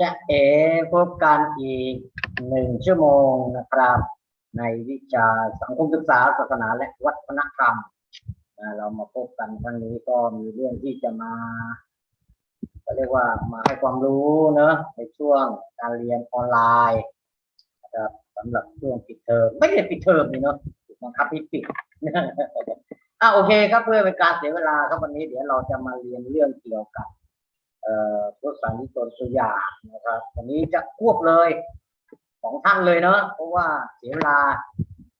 จะเอพบกันอีกหนึ่งชั่วโมงนะครับ ในวิชาสังคมศึกษาศาสนาและวัฒนธรรมเรามาพบกันครั้งนี้ก็มีเรื่องที่จะมาก็เรียกว่ามาให้ความรู้เนอะในช่วงการเรียนออนไลน์นะครับสำหรับช่วงปิดเทอมไม่ได้ปิดเทอมนี่เนาะบังคับให้ปิดอะโอเคครับเพื่อเป็นการเสียเวลาครับวันนี้เดี๋ยวเราจะมาเรียนเรื่องเกี่ยวกับ พุทธศานิกชนตัวอย่างนะครับวันนี้จะควบเลยของท่านเลยเนาะเพราะว่าเสียเวลา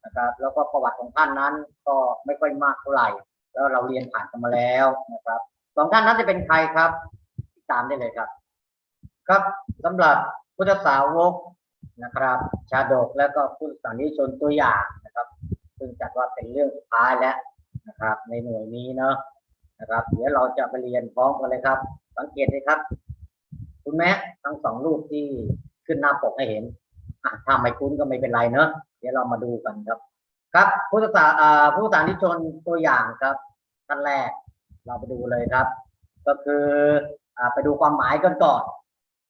นะครับแล้วก็ประวัติของท่านนั้นก็ไม่ค่อยมากเท่าไหร่ แล้วเราเรียนผ่านกันมาแล้วนะครับสองท่านนั้นจะเป็นใครครับติดตามได้เลยครับ ครับสำหรับพุทธสาวกนะครับ ชาดกและก็พุทธศาสนิชนตัวอย่างนะครับ ซึ่งจัดว่าเป็นเรื่องสุดท้ายแล้วนะครับ ในหน่วยนี้เนาะนะครับ เดี๋ยวเราจะไปเรียนพร้อมกันเลยครับ สังเกตเลยครับ คุณแม่ทั้งสองรูปที่ขึ้นหน้าปกให้เห็นถ้าไม่คุ้นก็ไม่เป็นไรเนอะเดี๋ยวเรามาดูกันครับ ครับพุทธศาอ่าพุทธศาสนิชนตัวอย่างครับท่านแรกเราไปดูเลยครับ ก็คืออไปดูความหมายกันก่อน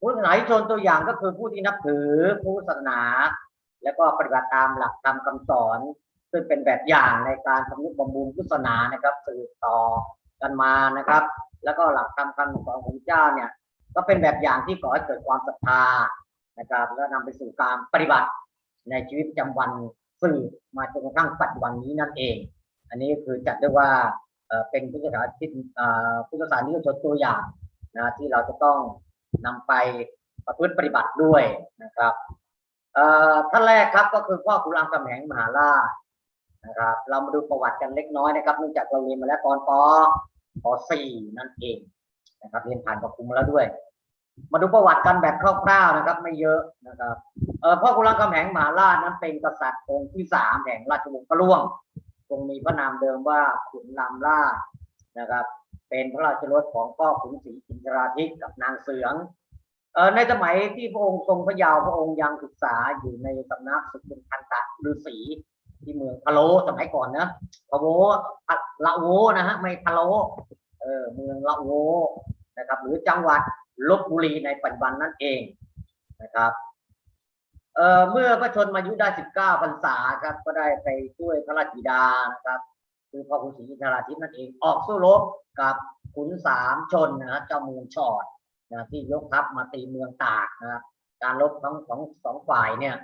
พุทธศาสนิกชนตัวอย่างก็คือผู้ที่นับถือพุทธศาสนา แล้วก็ปฏิบัติตามหลักธรรมคำสอน ซึ่งเป็นแบบอย่างในการทำนุบำรุงพุทธศาสนานะครับสืบต่อกันมานะครับ แล้วก็หลักธรรมคำสอนของพระเจ้าเนี่ย ก็เป็นแบบอย่างที่ก่อให้เกิดความศรัทธานะครับ แล้วนำไปสู่การปฏิบัติในชีวิตประจำวันสืบมาจนกระทั่งปัจจุบันนี้นั่นเอง อันนี้คือจัดได้ว่าเป็นพุทธศาสนาที่พุทธศาสนานิยชนตัวอย่างนะที่เราจะต้องนำไปประพฤติปฏิบัติด้วยนะครับท่านแรกครับก็คือพ่อขุนรามคำแหงมหาราชนะครับ เรามาดูประวัติกันเล็กน้อยนะครับเนื่องจากเราเรียนมาแล้วตอนป ป .4 นั่นเองนะครับเรียนผ่านประคุมมแล้วด้วย มาดูประวัติกันแบบคร่าวๆนะครับ ไม่เยอะนะครับเออพ่อคุณรังคำแหงมหาราชนั้นเป็นกษัตริย์องค์ที่สามแห่งราชวงศ์พระล่วงทรงมีพระนามเดิมว่าขุนรามราชนะครับ เป็นพระราชรถของพ่อขุนศรีอินทราธิตกับนางเสืองเออในสมัยที่พระองค์ทรงพระยาวพระองค์ยังศึกษาอยู่ในสำนักสุขุมพันตะฤาษี ที่เมืองพะโลสมัยก่อนนะพะโวละโวนะฮะไม่พะโลเออเมืองละโวนะครับหรือจังหวัดลบบุรีในปัจจุบันนั่นเองนะครับเอ่อเมื่อพระชนมายุได้19พรรษาครับก็ได้ไปช่วยพระราชบิดานะครับคือพ่อขุนศรีอินทราธิตนั่นเองออกสู้รบกับขุนสามชนนะฮะเจ้ามืองชอดนะที่ยกทัพมาตีเมืองตากนะครับการรบทั้งสองสองฝ่ายเนี่ย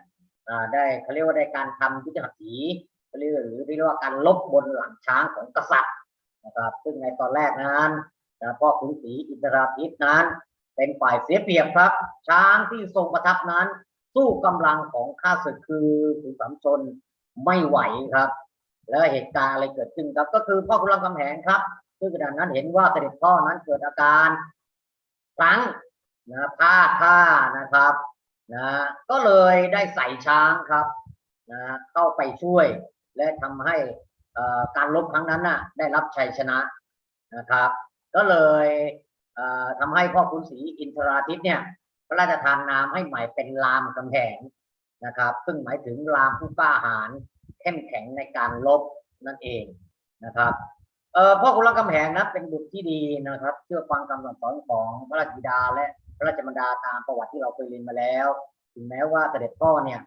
ได้เขาเรียกว่าได้การทำยุทธหัตถีเขาเรียกหรือเรียกว่าการลบบนหลังช้างของกษัตริย์นะครับ ซึ่งในตอนแรกนั้นนะพ่อขุนศรีอินทราทิตนั้น เป็นฝ่ายเสียเปรียบครับ ช้างที่ทรงประทับนั้น สู้กำลังของข้าศึกคือขุนสามชนไม่ไหวครับ แล้วเหตุการณ์อะไรเกิดขึ้นครับ ก็คือพ่อขุนรามคำแหงครับ ซึ่งขณะนั้นเห็นว่าเสด็จพ่อนั้นเกิดอาการพลั้งนะพลาดท่านะครับ นะก็เลยได้ใส่ช้างครับนะเข้าไปช่วย และทำให้การลบครั้งนั้นน่ะได้รับชัยชนะนะครับ ก็เลยเอ่อทำให้พ่อขุนศรีอินทราทิตเนี่ยพระราชทานนามให้ใหม่เป็นรามกำแหงนะครับ ซึ่งหมายถึงรามผู้กล้าหาญเข้มแข็งในการลบนั่นเองนะครับพ่อขุนรามคำแหงนะเป็นบุตรที่ดีนะครับ เชื่อฟังคำสั่งสอนของพระราชบิดาและ พระราชมารดาตามประวัติที่เราเคยเรียนมาแล้ว ถึงแม้ว่าเสด็จพ่อเนี่ย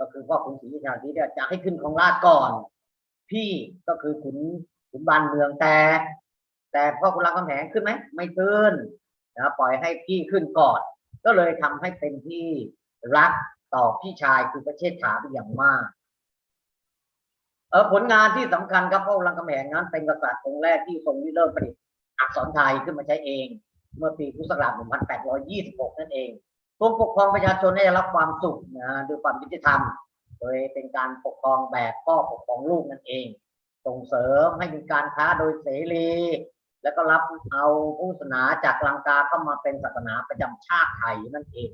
ก็คือพ่อขุนศรีอินทราทิตเนี่ยจะให้ขึ้นของราชก่อน พี่ก็คือขุนขุนบานเมืองแต่ แต่พ่อคุณรามคำแหงขึ้นไหมไม่ขึ้นนะปล่อยให้พี่ขึ้นก่อน ก็เลยทำให้เป็นที่รักต่อพี่ชายคือประเชษฐาเป็นอย่างมากเออผลงานที่สำคัญครับพ่อคุณรามคำแหงนั้นเป็นกษัตริย์องค์แรกที่ทรงริเริ่มประดิษฐ์อักษรไทยขึ้นมาใช้เอง เมื่อปีพุทธศักราช 1826 นั่นเองทรงปกครองประชาชนให้ได้รับความสุขนะด้วยความยุติธรรม โดยเป็นการปกครองแบบพ่อปกครองลูกนั่นเอง ส่งเสริมให้มีการค้าโดยเสรี แล้วก็รับเอาผู้ศาสนาจากลังกาเข้ามาเป็นศาสนาประจำชาติไทยนั่นเอง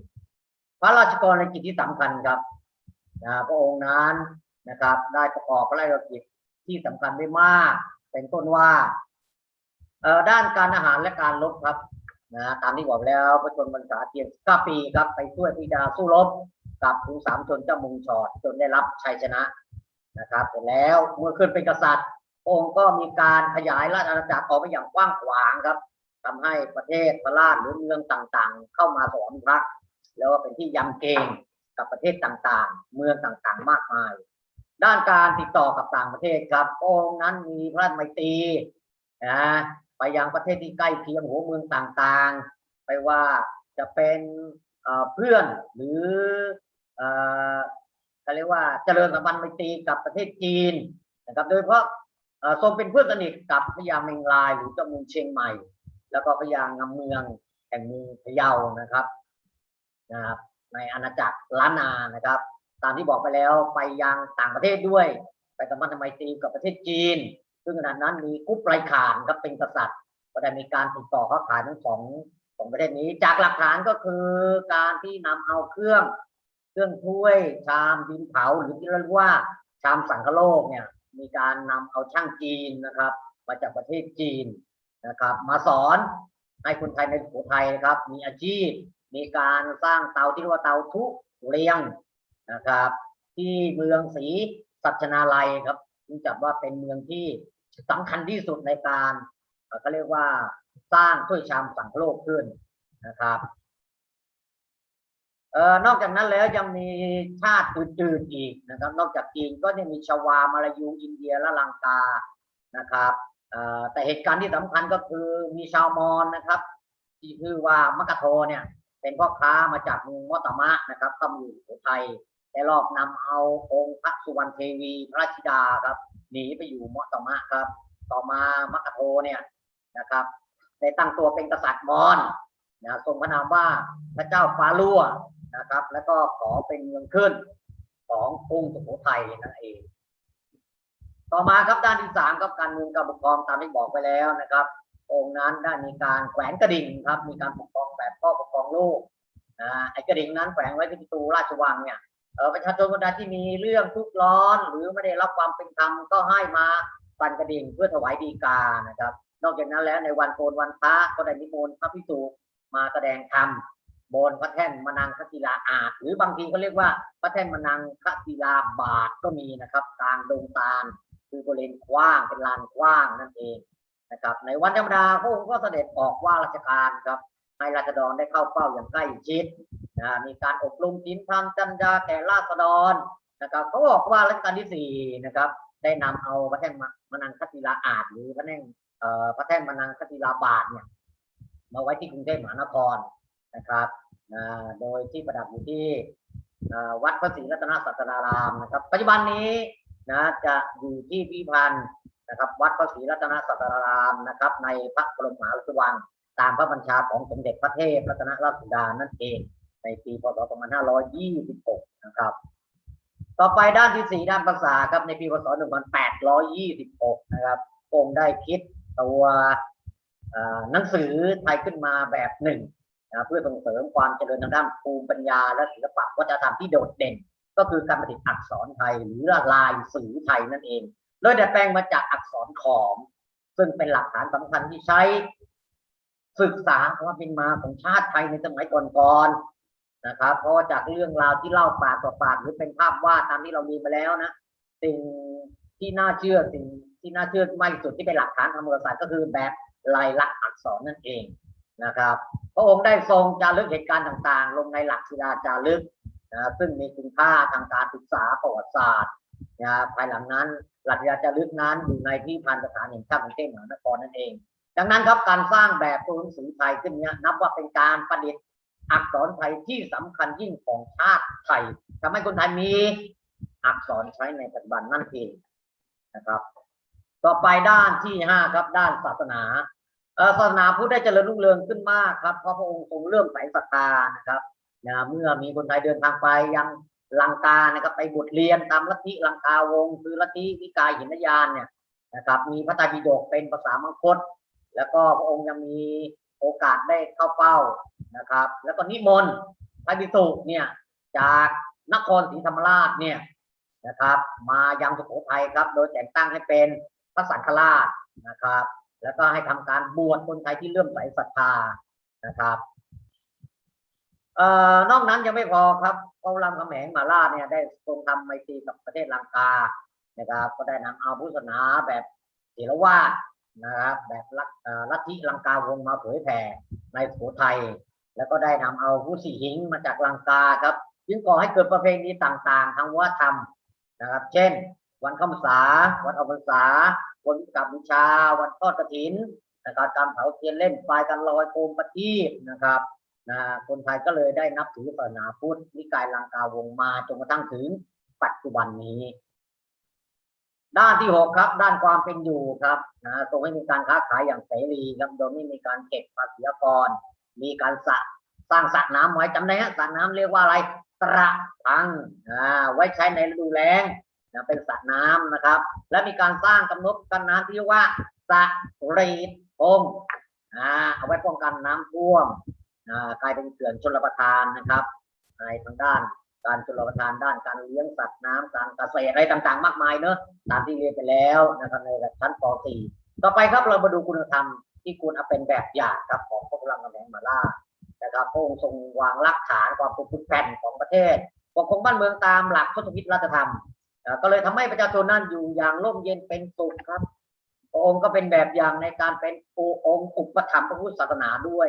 พระราชกรณียกิจที่สำคัญครับนะพระองค์นั้นนะครับ ได้ประกอบพระราชกิจที่สำคัญได้มาก เป็นต้นว่าด้านการอาหารและการรบครับ นะตามที่บอกแล้วพระชนมพรรษาเพียง9ปีครับไปช่วยพิดาสู้รบกับขุนสามชนเจ้ามุงชอดจนได้รับชัยชนะนะครับเสร็จแล้วเมื่อขึ้นเป็นกษัตริย์ องค์ก็มีการขยายราชอาณาจักรออกไปอย่างกว้างขวางครับทำให้ประเทศพระราชหรือเมืองต่างๆ เข้ามาสวมรักแล้วก็เป็นที่ยำเกรงกับประเทศต่างๆ เมืองต่างๆ มากมาย ด้านการติดต่อกับต่างประเทศครับองค์นั้นมีพระราชไมตรีนะไปยังประเทศที่ใกล้เคียงหัวเมืองต่างๆ ไปว่าจะเป็นเพื่อนหรือเอ่อเขาเรียกว่าเจริญสัมพันธ์ไมตรีกับประเทศจีนนะครับ โดยเฉพาะทรงเป็นเพื่อนสนิทกับพระยาเมงรายหรือเจ้าเมืองเชียงใหม่ แล้วก็พยางำเมืองแห่งเมืองพะเยานะครับนะครับ ในอาณาจักรล้านนานะครับ ตามที่บอกไปแล้วไปยังต่างประเทศด้วย ไปสัมพันธไมตรีกับประเทศจีน ซึ่งขณะนั้นมีกุ๊ปไรขานครับเป็นกษัตริย์ก็ได้มีการติดต่อค้าขายทั้งสองสองประเทศนี้ จากหลักฐานก็คือการที่นำเอาเครื่อง เครื่องถ้วยชามดินเผาหรือที่เรียกว่าชามสังคโลกเนี่ยมีการนำเอาช่างจีนนะครับ มาจากประเทศจีนนะครับ มาสอนให้คนไทยในสุโขทัยนะครับ มีอาชีพมีการสร้างเตาที่เรียกว่าเตาทุเรียงนะครับ ที่เมืองศรีสัชนาลัยครับซึ่งจัดว่าเป็นเมืองที่ สำคัญที่สุดในการเอ่อเขาเรียกว่าสร้างถ้วยชามสังโลกขึ้นนะครับเอ่อนอกจากนั้นแล้วยังมีชาติอื่นๆอีกนะครับ นอกจากจีนก็จะมีชวามาลายูอินเดียและลังกานะครับแต่เหตุการณ์ที่สำคัญก็คือมีชาวมอญนะครับ ที่ชื่อว่ามักะโทเนี่ยเป็นพ่อค้ามาจากเมืองมอตมะนะครับเข้ามาอยู่สุโขทัยได้รอบนำเอาองค์พระสุวรรณเทวีพระราชิดาครับ หนีไปอยู่มอตมะครับ ต่อมามักกะโทเนี่ยนะครับได้ตั้งตัวเป็นกษัตริย์มอญนะทรงพระนามว่าพระเจ้าฟ้าลั่วนะครับ แล้วก็ขอเป็นเมืองขึ้นของกรุงสุโขทัยนั่นเอง ต่อมาครับด้านที่สามครับการเมืองการปกครองตามที่บอกไปแล้วนะครับ องค์นั้นได้มีการแขวนกระดิ่งครับ มีการปกครองแบบพ่อปกครองลูกอ่าไอ้กระดิ่งนั้นแขวนไว้ที่ประตูราชวังเนี่ย ประชาชนคนใดที่มีเรื่องทุกข์ร้อน หรือไม่ได้รับความเป็นธรรมก็ให้มาปั่นกระดิ่งเพื่อถวายดีกานะครับ นอกจากนั้นแล้วในวันโกนวันพระก็ได้นิมนต์พระพิสุมาแสดงธรรมบนพระแท่นมนังคศิลาอาจ หรือบางทีก็เรียกว่าพระแท่นมนังคศิลาบาทก็มีนะครับกลางดงตาลคือบริเวณกว้างเป็นลานกว้างนั่นเองนะครับ ในวันธรรมดาพระองค์ก็เสด็จออกว่าราชการครับ ให้ราษฎรได้เข้าเฝ้าอย่างใกล้ชิดนะมีการอบรมศีลธรรมจัญญาแก่ราษฎรนะครับเขาบอกว่ารัชกาลที่สี่นะครับ ได้นำเอาพระแท่นมนังคติลาอาจหรือพระแท่นเอ่อพระแท่นมนังคติลาบาทเนี่ยมาไว้ที่กรุงเทพมหานครนะครับนะโดยที่ประดับอยู่ที่วัดพระศรีรัตนศาสดารามนะครับ ปัจจุบันนี้นะจะอยู่ที่พิพิธภัณฑ์นะครับ วัดพระศรีรัตนศาสดารามนะครับ ในพระบรมมหาราชวัง ตามพระบัญชาของสมเด็จพระเทพรัตนราชสุดานั่นเองในปีพศ 2526 นะครับ ต่อไปด้านที่สี่ด้านภาษาครับในปีพศ 1826 นะครับองค์ได้คิดตัวหนังสือไทยขึ้นมาแบบหนึ่งนะเพื่อส่งเสริมความเจริญทางด้านภูมิปัญญาและศิลปะวัฒนธรรมที่โดดเด่น ก็คือการประดิษฐ์อักษรไทยหรือลายสื่อไทยนั่นเอง โดยดัดแปลงมาจากอักษรขอม ซึ่งเป็นหลักฐานสำคัญที่ใช้ ศึกษาความเป็นมาของชาติไทยในสมัยก่อนๆนะครับ เพราะว่าจากเรื่องราวที่เล่าปากต่อปากหรือเป็นภาพวาดตามที่เรามีมาแล้วนะ สิ่งที่น่าเชื่อสิ่งที่น่าเชื่อมากที่สุดที่เป็นหลักฐานทางประวัติศาสตร์ก็คือแบบลายลักษณ์อักษรนั่นเองนะครับ พระองค์ได้ทรงจารึกเหตุการณ์ต่างๆ ลงในหลักศิลาจารึกนะซึ่งมีคุณค่าทางการศึกษาประวัติศาสตร์นะภายหลังนั้นหลักศิลาจารึกนั้นอยู่ในที่พันสถานแห่งชาติกรุงเทพมหานครนั่นเอง ดังนั้นครับการสร้างแบบตัวหนังสือไทยขึ้นเนี้ยนับว่าเป็นการประดิษฐ์อักษรไทยที่สำคัญยิ่งของชาติไทยทำให้คนไทยมีอักษรใช้ในปัจจุบันนั่นเองนะครับ ต่อไปด้านที่ห้าครับด้านศาสนาศาสนาพุทธได้เจริญรุ่งเรืองขึ้นมากครับเพราะพระองค์ทรงเลื่อมใสศรัทธานะครับนะเมื่อมีคนไทยเดินทางไปยังลังกานะครับไปบทเรียนตามลัทธิลังกาวง คือลัทธิวิกายหินยานเนี่ยนะครับ มีพระไตรปิฎกเป็นภาษามังคต แล้วก็พระองค์ยังมีโอกาสได้เข้าเฝ้านะครับ แล้วก็นิมนต์พระภิกษุเนี่ยจากนครศรีธรรมราชเนี่ยนะครับ มายังสุโขทัยครับ โดยแต่งตั้งให้เป็นพระสังฆราชนะครับ แล้วก็ให้ทำการบวชคนไทยที่เลื่อมใสศรัทธานะครับเอ่อนอกนั้นยังไม่พอครับพระรามคำแหงมาราชเนี่ยได้ทรงทำไมตรีกับประเทศลังกานะครับ ก็ได้นำเอาพุทธศาสนาแบบเถรวาท นะครับแบบลัทธิลังกาวงมาเผยแผ่ในสุโขทัยแล้วก็ได้นำเอาผู้สี่หิงมาจากลังกาครับ จึงก่อให้เกิดประเพณีต่างๆ ทางวัฒนธรรมนะครับ เช่น วันข้าพรรษา วันออกพรรษา วันวิกาบูชา วันทอดกฐินนะครับการเผาเทียนเล่นไฟการลอยโคมประทีปนะครับนะคนไทยก็เลยได้นับถือศาสนาพุทธนิกายลังกาวงมาจนกระทั่งถึงปัจจุบันนี้ ด้านที่หกครับ ด้านความเป็นอยู่ครับนะทรงให้มีการค้าขายอย่างเสรีครับโดยไม่มีการเก็บภาษีกร มีการสระสร้างสระน้ำไว้จำได้ฮะสระน้ำเรียกว่าอะไรตระพังอ่าไว้ใช้ในฤดูแล้งนะเป็นสระน้ำนะครับ และมีการสร้างกำหนดกันน้ำที่เรียกว่าสระรีดพงอ่าเอาไว้ป้องกันน้ำท่วมอ่ากลายเป็นเขื่อนชลประทานนะครับ ในทางด้าน การชลประทานด้านการเลี้ยงสัตว์น้ำการเกษตรอะไรต่างๆ มากมายเนอะตามที่เรียนไปแล้วนะครับในระดับชั้นป .4 ต่อไปครับเรามาดูคุณธรรมที่คุณเอาเป็นแบบอย่างครับของพวกเรากำแหงมาล่านะครับพระองค์ทรงวางรากฐานความเป็นแผ่นของประเทศปกครองบ้านเมืองตามหลักทศพิธรัฐธรรมก็เลยทำให้ประชาชนนั่นอยู่อย่างร่มเย็นเป็นสุขครับพระองค์ก็เป็นแบบอย่างในการเป็นองค์อุปถัมภ์พระพุทธศาสนาด้วย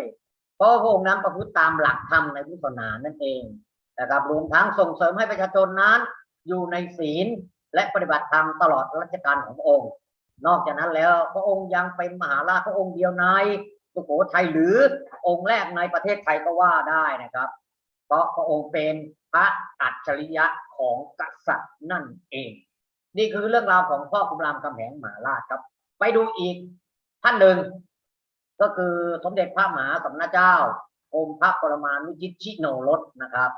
เพราะพระองค์นั้นประพฤติตามหลักธรรมในพุทธศาสนานั่นเอง นะครับรวมทั้งส่งเสริมให้ประชาชนนั้น อยู่ในศีลและปฏิบัติธรรมตลอดรัชกาลของพระองค์ นอกจากนั้นแล้วพระองค์ยังเป็นมหาราชพระองค์เดียวในสุโขทัยหรือองค์แรกในประเทศไทยก็ว่าได้นะครับ เพราะพระองค์เป็นพระอัจฉริยะของกษัตริย์นั่นเอง นี่คือเรื่องราวของพ่อคุมรามคำแหงมหาราชครับ ไปดูอีกท่านหนึ่ง ก็คือสมเด็จพระมหาสมณเจ้าองค์พระปรมานุชิตชิโนรสนะครับ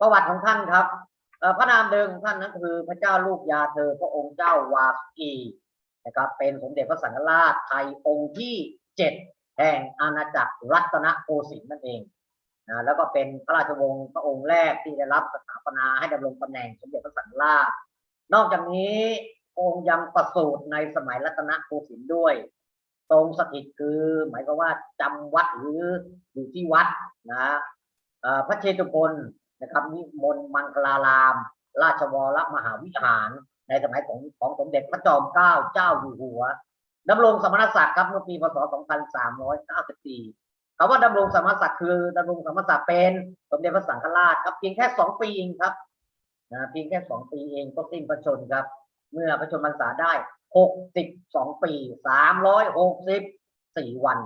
ประวัติของท่านครับพระนามเดิมของท่านนั้นคือพระเจ้าลูกยาเธอพระองค์เจ้าวาสกีนะครับเป็นสมเด็จพระสังฆราชไทยองค์ที่เจ็ดแห่งอาณาจักรรัตนโกสินทร์นั่นเองนะแล้วก็เป็นพระราชวงศ์พระองค์แรกที่ได้รับสถาปนาให้ดำรงตำแหน่งสมเด็จพระสังฆราช นอกจากนี้องค์ยังประสูติในสมัยรัตนโกสินทร์ด้วย ทรงสถิตคือหมายความว่าจำวัดหรืออยู่ที่วัดนะพระเชตุพน นะครับนิมนต์มังคลาราม ราชวรมหาวิหาร ในสมัยของของสมเด็จพระจอมเกล้าเจ้าอยู่หัวดำรงสมณศักดิ์ครับเมื่อปีพศ 2394คำว่าดำรงสมณศักดิ์คือดำรงสมณศักดิ์เป็นสมเด็จพระสังฆราชครับเพียงแค่สองปีเองครับนะเพียงแค่สองปีเองก็สิ้นพระชนครับ เมื่อพระชนมรรษาได้ 62 ปี 364 วัน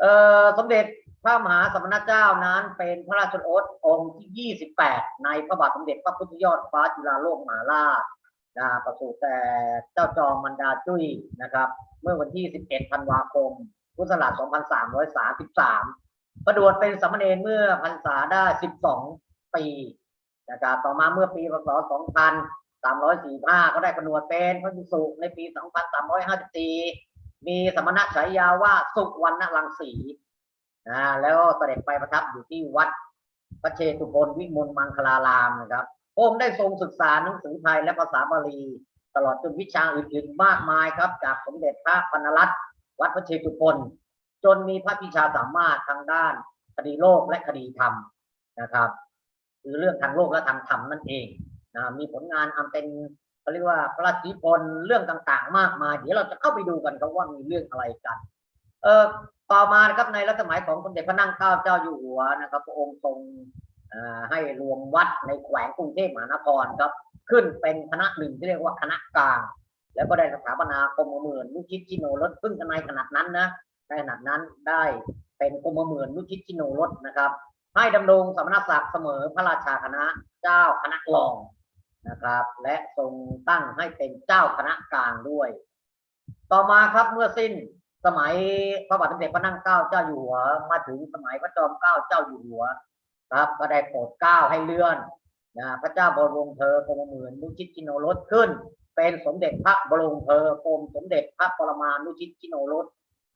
เอ่อสมเด็จ พระมหาสมณเจ้านั้นเป็นพระราชโอษองค์ที่ 28 ในพระบาทสมเด็จพระพุทธยอดฟ้าจุฬาโลกมหาราชนะประสูติแต่เจ้าจอมมันดาจุ้ยนะครับ เมื่อวันที่ 11 ธันวาคม พุทธศักราช 2333 ประดวดเป็นสามเณรเมื่อพรรษาได้ 12 ปีนะครับต่อมาเมื่อปีพศ 2345 ก็ได้ประนวดเป็นพระภิกษุในปี 2354 มีสมณฉายาว่าสุวรรณรังสี นะแล้วเสด็จไปประทับอยู่ที่วัดพระเชตุพนวิมลมังคลารามนะครับพระองค์ได้ทรงศึกษาหนังสือไทยและภาษาบาลี ตลอดจนวิชาอื่นๆมากมายครับ จากสมเด็จพระปนรัตน์วัดพระเชตุพนจนมีพระพิชาสามารถทางด้านคดีโลกและคดีธรรมนะครับคือเรื่องทางโลกและทางธรรมนั่นเองนะมีผลงานอันเป็นเขาเรียกว่าพระราชิพนเรื่องต่างๆ มากมาย เดี๋ยวเราจะเข้าไปดูกันครับว่ามีเรื่องอะไรกัน เออ ต่อมานะครับในรัชสมัยของสมเด็จพระนั่งเกล้าเจ้าอยู่หัวนะครับ พระองค์ทรงให้รวมวัดในแขวงกรุงเทพมหานครครับ ขึ้นเป็นคณะหนึ่งที่เรียกว่าคณะกลาง แล้วก็ได้สถาปนากรมเมือนนุชิตชิโนรสซึ่งในขนาดนั้นนะในขนาดนั้นได้เป็นกรมเมือนนุชิตชิโนรสนะครับ ให้ดำรงสมณศักดิ์เสมอพระราชาคณะเจ้าคณะรองนะครับ และทรงตั้งให้เป็นเจ้าคณะกลางด้วย ต่อมาครับเมื่อสิ้น สมัยพระบาทสมเด็จพระนั่งเกล้าเจ้าอยู่หัว มาถึงสมัยพระจอมเกล้าเจ้าอยู่หัว ครับก็ได้โปรดเกล้าให้เลื่อนนะพระเจ้าบรมเธอกรมเหมือนนุชิตชิโนรสขึ้น เป็นสมเด็จพระบรมเธอกรมสมเด็จพระปรมานุชิตชิโนรส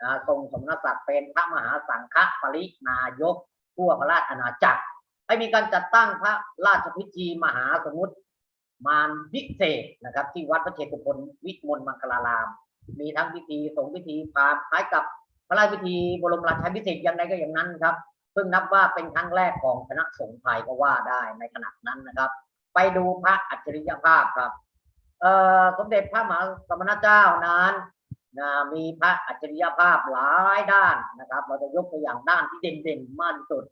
นะทรงสมณศักดิ์เป็นพระมหาสังฆปรินายกทั่วพระราชอาณาจักรให้มีการจัดตั้งพระราชพิธีมหาสมุทรมารพิเศษนะครับ ที่วัดพระเชตุพนวิมลมังคลาราม มีทั้งพิธีสงฆ์พิธีพราหมณ์คล้ายกับพระราชพิธีบรมราชาภิเศษย่างใดก็อย่างนั้นครับซึ่งนับว่าเป็นครั้งแรกของคณะสงฆ์ไทยก็ว่าได้ในขณะนั้นนะครับ ไปดูพระอัจฉริยภาพครับเอ่อสมเด็จพระมหาสมณเจ้านั้นนะมีพระอัจฉริยภาพหลายด้านนะครับ เราจะยกตัวอย่างด้านที่เด่นๆมากที่สุด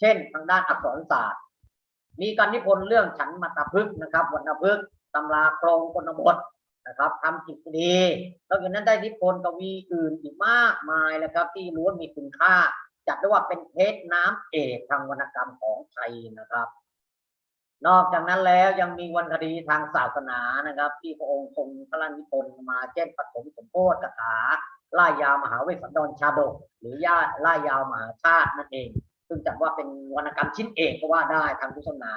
เช่น ทางด้านอักษรศาสตร์ มีการนิพนธ์เรื่องฉันมัตตพฤกษ์นะครับวรรณพฤกษ์ตำราโครงกนบท นะครับทำกิจดีนอกจากนั้นได้นิพนธ์กวีอื่นอีกมากมายเลยครับ ที่ล้วนมีคุณค่า จัดได้ว่าเป็นเพชรน้ำเอกทางวรรณกรรมของไทยนะครับ นอกจากนั้นแล้วยังมีวรรณคดีทางศาสนานะครับ ที่พระองค์ทรงพระราชนิพนธ์มาเช่นปฐมสมโพธิกถาล่ายาวมหาเวสสันดรชาดก หรือญาติล่ายาวมหาชาตินั่นเอง ซึ่งจัดว่าเป็นวรรณกรรมชิ้นเอกก็ว่าได้ทางพุทธศาสนา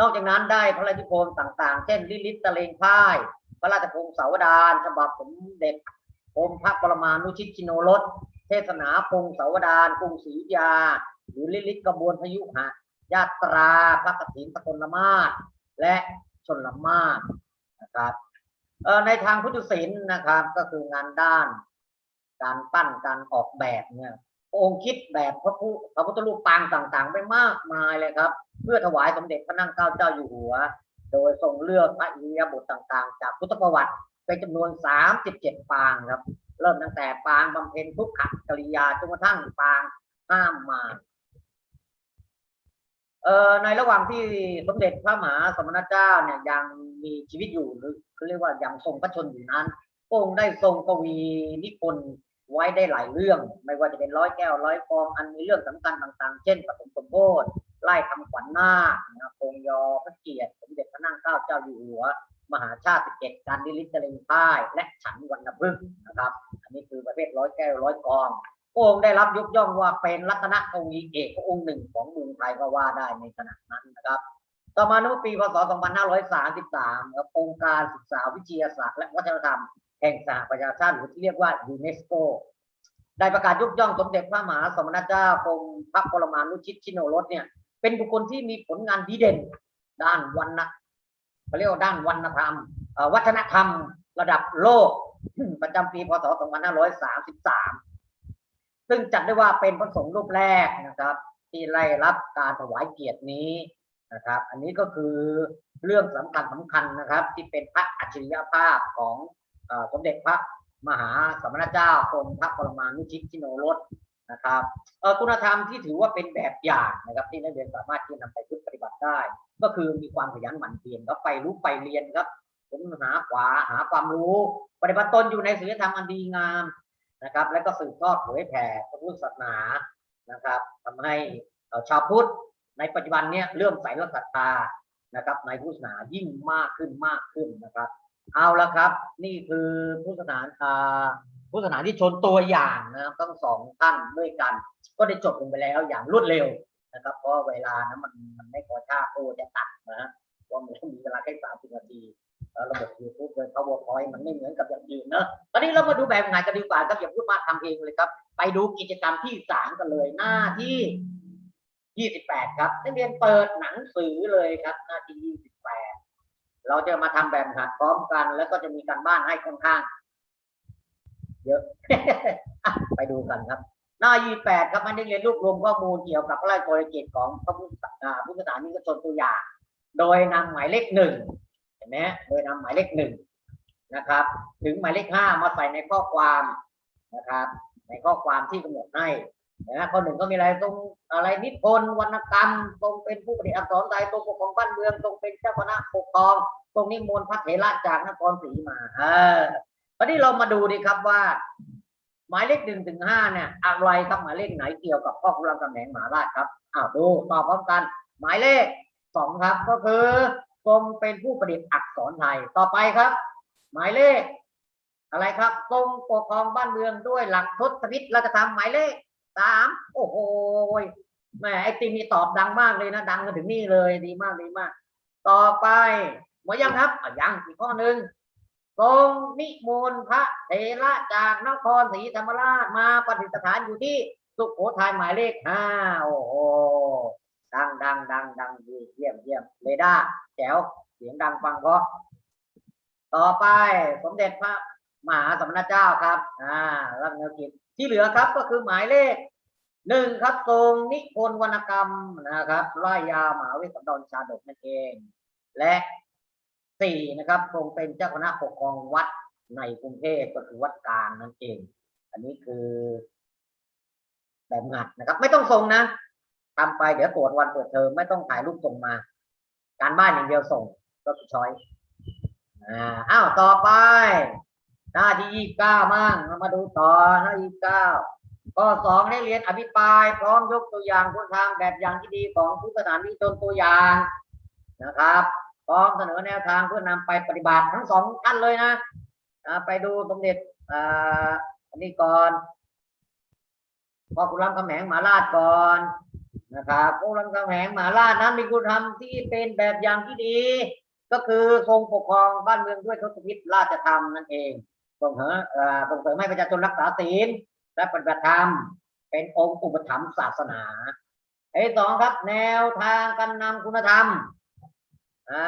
นอกจากนั้นได้พระราชนิพนธ์ต่าง ๆ เช่นลิลิตตะเลงพ่าย พระราชพงศาวดารฉบับสมเด็จกรมพระปรมานุชิตชินโนรสเทศนาพงศาวดารกรุงศรียา หรือลิลิตกระบวนพยุหะญาตราพระกฐินสกลมาศและชนลมาศนะครับในทางพุทธศิลป์นะครับก็คืองานด้าน การปั้นการออกแบบเนี่ยองค์คิดแบบพระพุทธรูปปางต่างๆไปมากมายเลยครับ เพื่อถวายสมเด็จพระนั่งเกล้าเจ้าอยู่หัว โดยทรงเลือกพระอิริยาบถต่างๆ จากพุทธประวัติเป็นจำนวน 37 ปางครับ เริ่มตั้งแต่ปางบำเพ็ญทุกขกริยาจนกระทั่งปางห้ามมารเอ่อในระหว่างที่สมเด็จพระมหาสมณเจ้าเนี่ยยังมีชีวิตอยู่หรือเขาเรียกว่ายังทรงพระชนอยู่นั้นพระองค์ได้ทรงกวีนิพนธ์ไว้ได้หลายเรื่อง ไม่ว่าจะเป็นร้อยแก้วร้อยฟองอันมีเรื่องสำคัญต่างๆ เช่นปฐมสมโพธิ ไล่คำขวัญนาคนะคงยอพระเกียรติสมเด็จพระนั่งเกล้าเจ้าอยู่หัว มหาชาติเจ็ดการดิลิตเจริญพ่ายและฉันวรรณพฤกษ์นะครับ อันนี้คือประเภทร้อยแก้วร้อยกองพระองค์ได้รับยกย่องว่าเป็นลัคนะกวีเอกพระองค์หนึ่งของเมืองไทยก็ว่าได้ในขณะนั้นนะครับ ต่อมาในปีพศ 2533ครับองค์การศึกษาวิทยาศาสตร์และวัฒนธรรมแห่งสหประชาชาติหรือที่เรียกว่ายูเนสโกได้ประกาศยกย่องสมเด็จพระมหาสมณเจ้ากรมพระปรมานุชิตชิโนรสเนี่ย เป็นบุคคลที่มีผลงานดีเด่น ด้านวันนะเขาเรียกว่าด้านวรรณธรรมวัฒนธรรมระดับโลกประจำปีพศ 2533 ซึ่งจัดได้ว่าเป็นพระสงฆ์รูปแรกนะครับ ที่ได้รับการถวายเกียรตินี้นะครับ อันนี้ก็คือเรื่องสำคัญสำคัญนะครับ ที่เป็นพระอัจฉริยภาพของสมเด็จพระมหาสมณเจ้ากรมพระปรมานุชิตชิโนรส นะครับคุณธรรมที่ถือว่าเป็นแบบอย่างนะครับที่นักเรียนสามารถที่จะนำไปพึ่ปฏิบัติได้ ก็คือมีความขยันหมั่นเพียรครับไปรู้ไปเรียนครับผมหาขวาหาความรู้ ปฏิบัติตนอยู่ในศีลธรรมอันดีงามนะครับ และก็สืบทอดเผยแผ่พระพุทธศาสนานะครับทำให้ชาวพุทธในปัจจุบันเนี้ยเริ่มใส่ละศรัทธานะครับ ในพุทธศาสนายิ่งมากขึ้นมากขึ้นนะครับ เอาละครับ นี่คือพุทธศาสนา พุทธศาสนาที่ชนตัวอย่างนะครับทั้งสองท่านด้วยกัน ก็ได้จบลงไปแล้วอย่างรวดเร็วนะครับ เพราะเวลานะมันมันไม่พอท่าโอจะตัดนะฮะเพราะมันมีเวลาแค่สามสิบนาทีแล้วระบบ YouTube โดย PowerPoint มันไม่เหมือนกับอย่างอื่นเนอะตอนนี้เรามาดูแบบงานกันดีกว่าครับอย่าพูดมากทำเองเลยครับ ไปดูกิจกรรมที่สามกันเลยหน้าที่ยี่สิบแปดครับนักเรียนเปิดหนังสือเลยครับ หน้าที่ยี่สิบแปดเราจะมาทำแบบหัดพร้อมกัน แล้วก็จะมีการบ้านให้ค่อนข้าง เยอะไปดูกันครับ หน้า 28 ครับมันได้เรียนรวบรวมข้อมูลเกี่ยวกับพระราชกรณียกิจของพระพุทธศาอ่าพุทธศาสนิกชนตัวอย่าง โดยนำหมายเลขหนึ่งเห็นไหมโดยนำหมายเลขหนึ่งนะครับ ถึงหมายเลขห้ามาใส่ในข้อความนะครับ ในข้อความที่กำหนดให้นะข้อหนึ่งก็มีอะไรตรงอะไรนิพนธ์วรรณกรรม ตรงเป็นผู้ปฏิอักษรไทยตรงปกครองบ้านเมืองตรงเป็นเจ้าคณะปกครอง ตรงนิมนต์พระเถระจากนครศรีมาเออ ตอนนี้เรามาดูดีครับว่า หมายเลขหนึ่งถึงห้าเนี่ยอะไรครับหมายเลขไหนเกี่ยวกับพ่อคุณรามคำแหงมหาราชครับอ้าวดูตอบพร้อมกัน หมายเลขสองครับ ก็คือกรมเป็นผู้ประดิษฐ์อักษรไทยต่อไปครับ หมายเลข อะไรครับทรงปกครองบ้านเมืองด้วยหลักทศพิธราชธรรมหมายเลขสามโอ้โหแหมไอติมนี่ตอบดังมากเลยนะ ดังมาถึงนี่เลยดีมากดีมาก ต่อไปหมดยังครับยังอีกข้อหนึ่ง ทรงนิมนต์พระเถระจากนครศรีธรรมราชมาประดิษฐานอยู่ที่สุโขทัยหมายเลขห้าโอ้โหดังดังดังดังดีเยี่ยมเยี่ยมเรดาแจ๋วเสียงดังฟังเพราะต่อไปสมเด็จพระมหาสมณเจ้าครับ อ่ารับเงินกิจที่เหลือครับก็คือหมายเลขหนึ่งครับทรงนิพนธ์วรรณกรรมนะครับร่ายยาวมหาวิสันดรชาดกนั่นเอง และ สี่นะครับทรงเป็นเจ้าคณะปกครองวัดในกรุงเทพก็คือวัดกลางนั่นเอง อันนี้คือแบบงัดนะครับ ไม่ต้องส่งนะทำไปเดี๋ยวตรวจวันเปิดเทอมไม่ต้องถ่ายรูปส่งมา การบ้านอย่างเดียวส่งก็คือช้อยอ้าวต่อไป หน้าที่ยี่สิบเก้ามั่งเรามาดูต่อหน้ายี่สิบเก้าข้อสองให้เรียนอภิปราย พร้อมยกตัวอย่างคุณทางแบบอย่างที่ดีของผู้สถานที่ตนตัวอย่างนะครับ พร้อมเสนอแนวทางเพื่อนำไปปฏิบัติทั้งสองท่านเลยนะไปดูสมเด็จอันนี้ก่อนพ่อคุณรามคำแหงหมาราชก่อนนะครับพวกรามคำแหงหมหาราชนั้นมีคุณธรรมที่เป็นแบบอย่างที่ดี ก็คือทรงปกครองบ้านเมืองด้วยทศพิธราชธรรมนั่นเองส่งเสริมเอ่อส่งเสริมให้ประชาชนรักษาศีลและปฏิบัติธรรม เป็นองค์อุปถัมภ์ศาสนาไอ้สองครับ แนวทางการนำคุณธรรม อ่า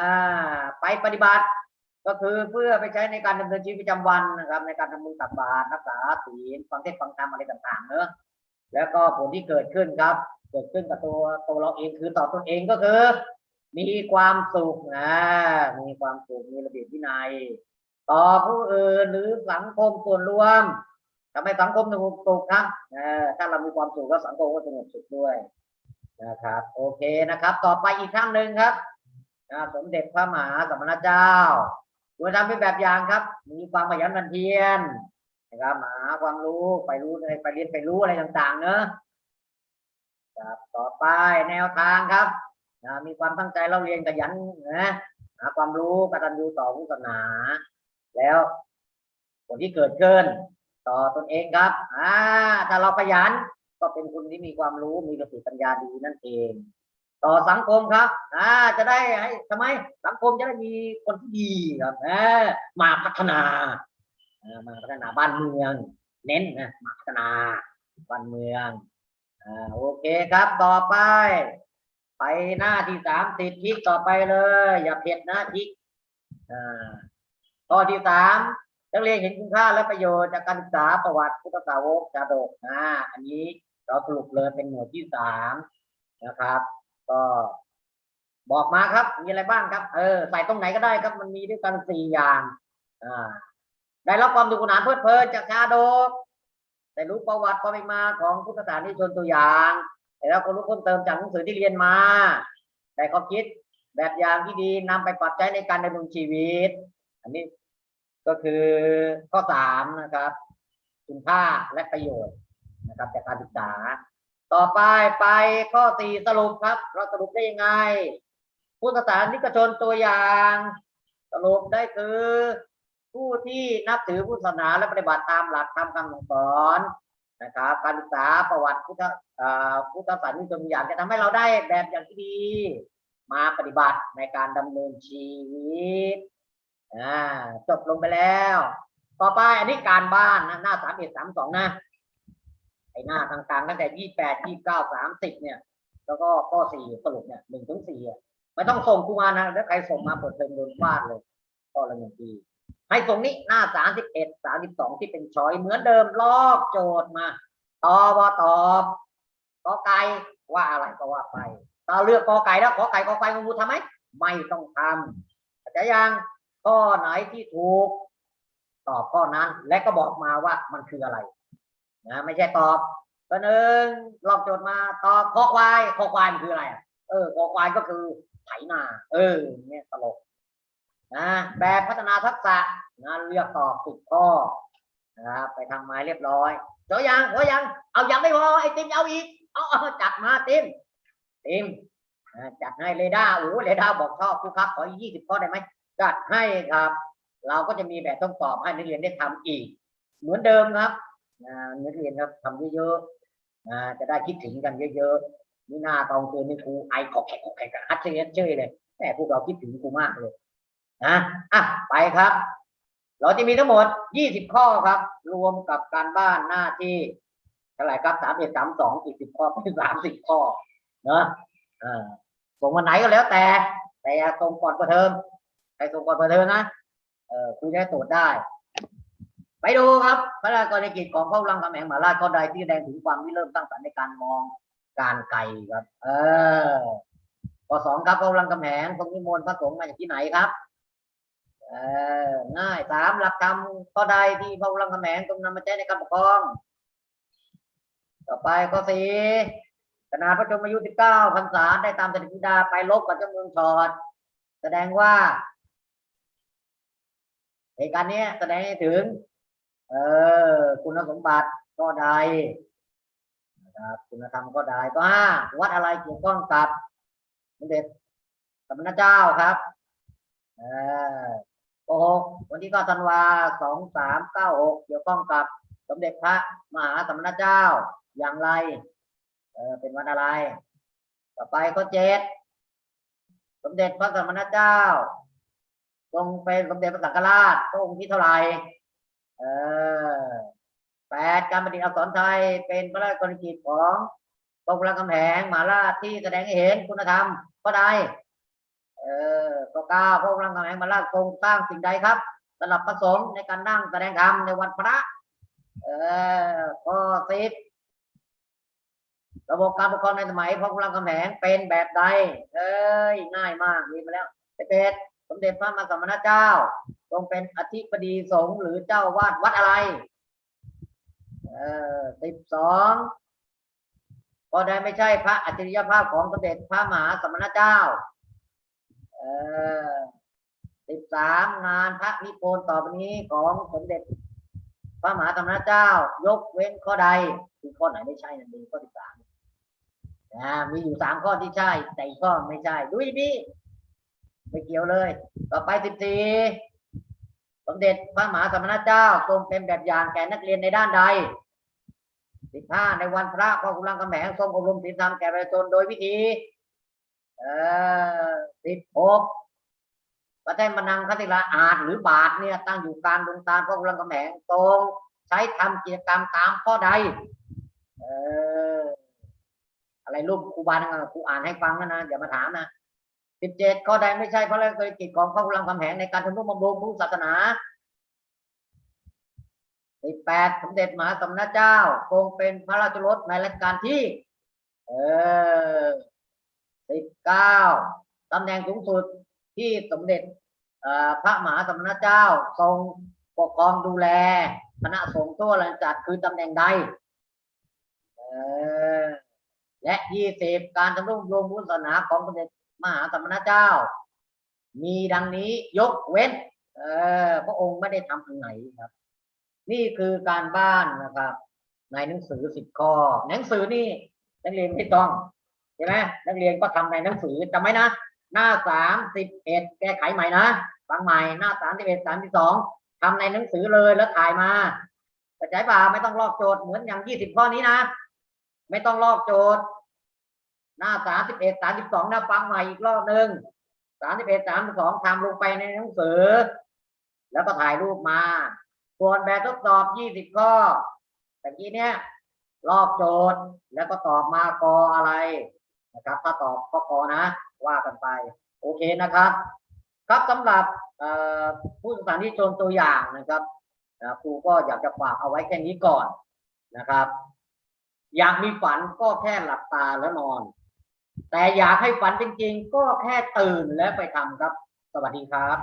ไปปฏิบัติ ก็คือเพื่อไปใช้ในการดำเนินชีวิตประจำวันนะครับ ในการทำบุญตักบาตรรักษาศีลฟังเทศน์ฟังธรรมอะไรต่างๆเนอะแล้วก็ผลที่เกิดขึ้นครับ เกิดขึ้นกับตัวตัวเราเองคือต่อตนเองก็คือ มีความสุขนะมีความสุขมีระเบียบวินัยต่อผู้อื่นหรือสังคมส่วนรวมทำให้สังคมสงบสุขครับถ้าเรามีความสุขแล้วสังคมก็สงบสุขด้วยนะครับ โอเคนะครับ ต่อไปอีกครั้งหนึ่งครับ อ่าสมเด็จพระมหาสมณเจ้าโดยทำเป็นแบบอย่างครับ มีความขยันหมั่นเพียรนะครับหาความรู้ไปรู้อะไรไปเรียนไปรู้อะไรต่างๆ เนอะครับต่อไปแนวทางครับนะมีความตั้งใจเราเรียนขยันนะหาความรู้กตัญญูต่อผู้ศาสนา แล้วผลที่เกิดขึ้นต่อตนเองครับอ่าถ้าเราขยันก็เป็นคนที่มีความรู้มีสติปัญญาดีนั่นเอง ต่อสังคมครับอ่าจะได้ให้ทำไมสังคมจะได้มีคนที่ดีครับเออมาพัฒนาอมาพัฒนาบ้านเมือง เน้นนะมาพัฒนาบ้านเมืองอ่าโอเคครับต่อไป ไปหน้าที่สามติดทิกต่อไปเลย อย่าเผ็ดนะทิกอ่าข้อที่สามนักเรียนเห็นคุณค่าและประโยชน์จากการศึกษาประวัติพุทธสาวกชาดกอ่าอันนี้เราสรุปเลยเป็นหมวดที่สามนะครับ ก็บอกมาครับ มีอะไรบ้างครับ เออ ใส่ตรงไหนก็ได้ครับ มันมีด้วยกันสี่อย่างอ่าได้รับความดุขนานเพลิดเพลินจากชาดกได้รู้ประวัติความเป็นมาของพุทธศาสนิชนตัวอย่างแล้วก็รู้เพิ่มเติมจากหนังสือที่เรียนมาแต่ก็คิดแบบอย่างที่ดีนำไปปรับใช้ในการดำเนินชีวิต อันนี้ก็คือข้อสามนะครับ คุณค่าและประโยชน์นะครับจากการศึกษา ต่อไปไปข้อสี่สรุปครับ เราสรุปได้ยังไงผู้ศาสนิกชนตัวอย่าง สรุปได้คือ ผู้ที่นับถือพุทธศาสนาและปฏิบัติตามหลักธรรมคำสอนนะครับการศึกษาประวัติพุทธพุทธศาสนิกชนตัวอย่างจะทำให้เราได้แบบอย่างที่ดี มาปฏิบัติในการดำเนินชีวิตจบลงไปแล้ว ต่อไปอันนี้การบ้านนะหน้าสามเอ็ดสามสองนะ ไอหน้าต่างๆตั้งแต่ยี่แปดยี่เก้าสามสิบเนี่ย แล้วก็ข้อสี่สรุปเนี่ยหนึ่งถึงสี่ะไม่ต้องส่งกูมานะถ้าใครส่งมาเปิดเทอมโดนฟาดเลยข้อละหนึ่งทีให้ส่งนี้หน้าสามสิบเอ็ดสามสิบสองที่เป็นช้อยเหมือนเดิมลอกโจทย์มาตอบว่าตอบกอไก่ว่าอะไรก็ว่าไปถ้าเลือกกอไก่แล้วขอไก่กอไก่งูทำไหมไม่ต้องทำเข้าใจยังข้อไหนที่ถูกตอบข้อนั้น และก็บอกมาว่ามันคืออะไร นะไม่ใช่ตอบก็หนึ่งลอกโจทย์มาตอบคอควายคอควายมันคืออะไรเออคอควายก็คือไถนา เออเนี่ยตลกนะแบบพัฒนาทักษะนะเลือกตอบสิบข้อนะครับไปทำมาเรียบร้อยเจอยังเจอยังเอายังไม่พอไอ้ติมเอาอีกเอาเอาจัดมาติมติมจัดให้เรดาร์โอ้เรดาร์บอกชอบครูครับขออีกยี่สิบข้อได้ไหมจัดให้ครับ เราก็จะมีแบบต้องตอบให้นักเรียนได้ทำอีก เหมือนเดิมครับ อ่านักเรียนครับทำเยอะๆอ่าจะได้คิดถึงกันเยอะๆนี่หน้าตองคืนนี่ครูไอขอกแขกขอกแขกฮัทเชยเชยเลยแต่พวกเราคิดถึงครูมากเลยนะอะไปครับ เราจะมีทั้งหมด 20 ข้อครับ รวมกับการบ้านหน้าที่เท่าไหร่ครับ3 1 3 2อีก10ข้อเป็น30ข้อเนอะส่งวันไหนก็แล้วแต่ แต่ส่งก่อนเปิดเทอมใครส่งก่อนเปิดเทอมนะเออคุณได้ตรวจได้ ไปดูครับพระราชกรณียกิจของพระรังคำแหงมหาราชข้อใดที่แสดงถึงความริเริ่มตั้งสรรค์ในการมองการไกลครับ เออข้อสองครับพระรังคำแหงทรงนิมนต์พระสงฆ์มาจากที่ไหนครับ เออง่ายสามหลักธรรมข้อใดที่พระอุลังคำแหงทรงนำมาใช้ในการปกครอง ต่อไปข้อสี่ขณะพระชนมายุสิบเก้าพรรษาได้ตามเสด็จธิดาไปลบกับเจ้าเมืองชอด แสดงว่าเหตุการณ์นี้แสดงให้ถึง เออ คุณสมบัติก็ใดนะครับคุณธรรมก็ใดก็ห้าวัดอะไรเกี่ยวข้องกับสมเด็จสมณเจ้าครับเออโอ้หวันที่เก้าธันวาสองสามเก้าหกเกี่ยวข้องกับสมเด็จพระมหาสมณเจ้าอย่างไร เออเป็นวันอะไร ต่อไปข้อเจ็ดสมเด็จพระสมณเจ้าทรงเป็นสมเด็จพระสังฆราชพระองค์ที่เท่าไหร่ เออแปดการประดิษฐ์อักษรไทยเป็นพระราชกรณียกิจของกรมพลังกำแหงมหาราชที่แสดงให้เห็นคุณธรรมข้อใดเออข้อเก้าพระพลังกำแหงมหาราชทรงสร้างสิ่งใดครับสำหรับประสงค์ในการนั่งแสดงธรรมในวันพระเออข้อสิบระบบการปกครองในสมัยพระพลังกำแหงเป็นแบบใดเอ้ยง่ายมากมีมาแล้วเป็ดสมเด็จพระมหาสมณเจ้า รงเป็นอธิบดีสงฆ์หรือเจ้าวาดวัดอะไร เออสิบสองก็ได้ไม่ใช่พระอัจฉริยภาพของสมเด็จพระมหาสมณเจ้า เออสิบสามงานพระนิพนธ์ต่อไปนี้ของสมเด็จพระมหาสมณเจ้า ยกเว้นข้อใดคือข้อไหนไม่ใช่นั่นเองข้อที่สามนะมีอยู่สามข้อที่ใช่ แต่อีกข้อไม่ใช่ดูดีๆไม่เกี่ยวเลย ต่อไปสิบสี่ สมเด็จพระมหาสมณเจ้าทรงเป็นแบบอย่างแก่นักเรียนในด้านใดสิบห้าในวันพระพระกุลังกำแหงทรงอบรมศีลธรรมแก่ประชาชนโดยวิธีเอ่อสิบหกพระเทพมนังคติลาอาจหรือบาทเนี่ยตั้งอยู่กลางดวงตาพระกุลังกำแหงทรงใช้ทำกิจกรรมตามข้อใดเอออะไรรูปครูบาทั้งนั้นครูอ่านให้ฟังนะนะอย่ามาถามนะ สิบเจ็ดข้อใดไม่ใช่พระราชกฤษกิจของพระกุลังคำแหงในการทำนุบำรุงพุทธศาสนาสิบแปดสมเด็จมหาสมณเจ้าทรงเป็นพระราชรถในรัชกาลที่ เออสิบเก้าตำแหน่งสูงสุดที่สมเด็จพระมหาสมณเจ้าทรงปกครองดูแลคณะสงฆ์ทั่วแหล่งจัดคือตำแหน่งใดเออและยี่สิบการทำนุบำรุงพุทธศาสนาของสมเด็จ มหาสมณเจ้า มีดังนี้ยกเว้นเออพระองค์ไม่ได้ทำอันไหนครับ นี่คือการบ้านนะครับ ในหนังสือสิบข้อ หนังสือนี่นักเรียนไม่ต้องใช่ไหมนักเรียนก็ทำในหนังสือจำไว้นะหน้าสามสิบเอ็ดแก้ไขใหม่นะฟังใหม่หน้าสามสิบเอ็ดสามสิบสองทำในหนังสือเลยแล้วถ่ายมาเข้าใจป่าไม่ต้องลอกโจทย์เหมือนอย่างยี่สิบข้อนี้นะ ไม่ต้องลอกโจทย์ หน้าสามสิบเอ็ดสามสิบสองนะฟังใหม่อีกรอบหนึ่งสามสิบเอ็ดสามสิบสองทำลงไปในหนังสือ แล้วก็ถ่ายรูปมา ส่วนแบบทดสอบยี่สิบข้อแต่กี้เนี้ยลอกโจทย์แล้วก็ตอบมากออะไรนะครับถ้าตอบก็กอนะ ว่ากันไป โอเคนะครับ ครับสำหรับผู้ศึกษาที่ชมตัวอย่างนะครับครูก็อยากจะฝากเอาไว้แค่นี้ก่อนนะครับ อยากมีฝันก็แค่หลับตาแล้วนอน แต่อยากให้ฝันจริงๆ ก็แค่ตื่นและไปทำครับ สวัสดีครับ